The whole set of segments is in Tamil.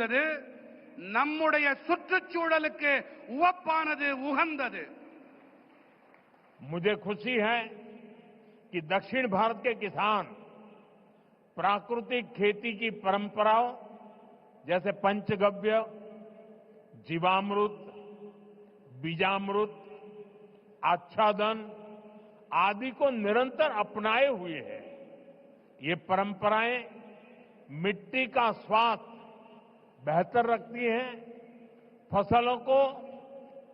சிறந்தது நம்முடைய சுற்றுச்சூழலுக்கு உவப்பானது உகந்தது मुझे खुशी है कि दक्षिण भारत के किसान प्राकृतिक खेती की परंपराओं जैसे पंचगव्य जीवामृत बीजामृत आच्छादन आदि को निरंतर अपनाए हुए हैं ये परंपराएं मिट्टी का स्वास्थ्य बेहतर रखती है फसलों को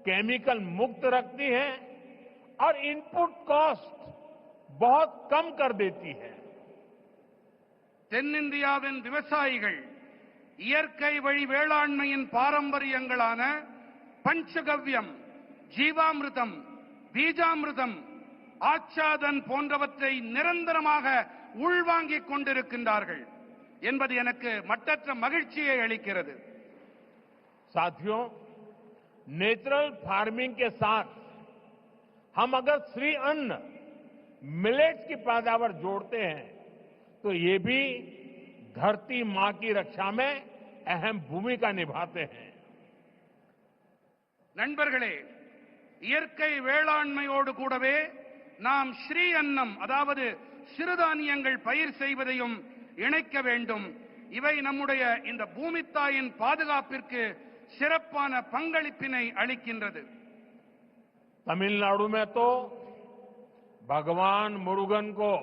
केमिकल मुक्त रखती है और इनपुट कॉस्ट बहुत कम कर देती है தென்னிந்தியாவின் விவசாயிகள் இயற்கை வழி வேளாண்மையின் பாரம்பரியங்களான பஞ்சகவ்யம் ஜீவாமிருதம் பீஜாமிருதம் ஆச்சாதன் போன்றவற்றை நிரந்தரமாக உள்வாங்கிக் கொண்டிருக்கின்றார்கள் என்பது எனக்கு மட்டற்ற மகிழ்ச்சியை அளிக்கிறது साथियों नेत्रல் ஃபார்மிங் के साथ हम अगर श्री अन्न मिलेट की पादावर जोड़ते हैं तो यह भी धरती मां की रक्षा में अहम भूमिका निभाते हैं नன்பர்களே இயர்க்கை வேளான்மையோடு கூடவே நாம் ஸ்ரீ அன்னம் அதாவது சிறுதானியங்கள் பயிர சேவிதேயம் இணைக்க வேண்டும் இவை நம்முடைய இந்த பூமி தாயின் பாதுகாவிற்கு சிறப்பான பங்களிப்பை அளிக்கிறது தமிழ்நாட்டுமேதோ भगवान முருகன் கோ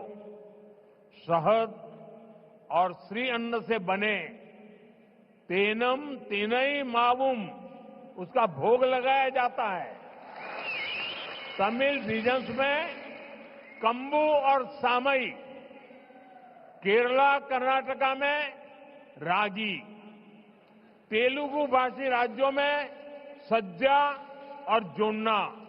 சஹத் और श्री अन्न से बने तेनम तिनै मावम उसका भोग लगाया जाता है तमिल விஜंस में कंबु और सामई केरला कर्नाटका में रागी तेलुगु भाषी राज्यों में सज्जा और जोन्ना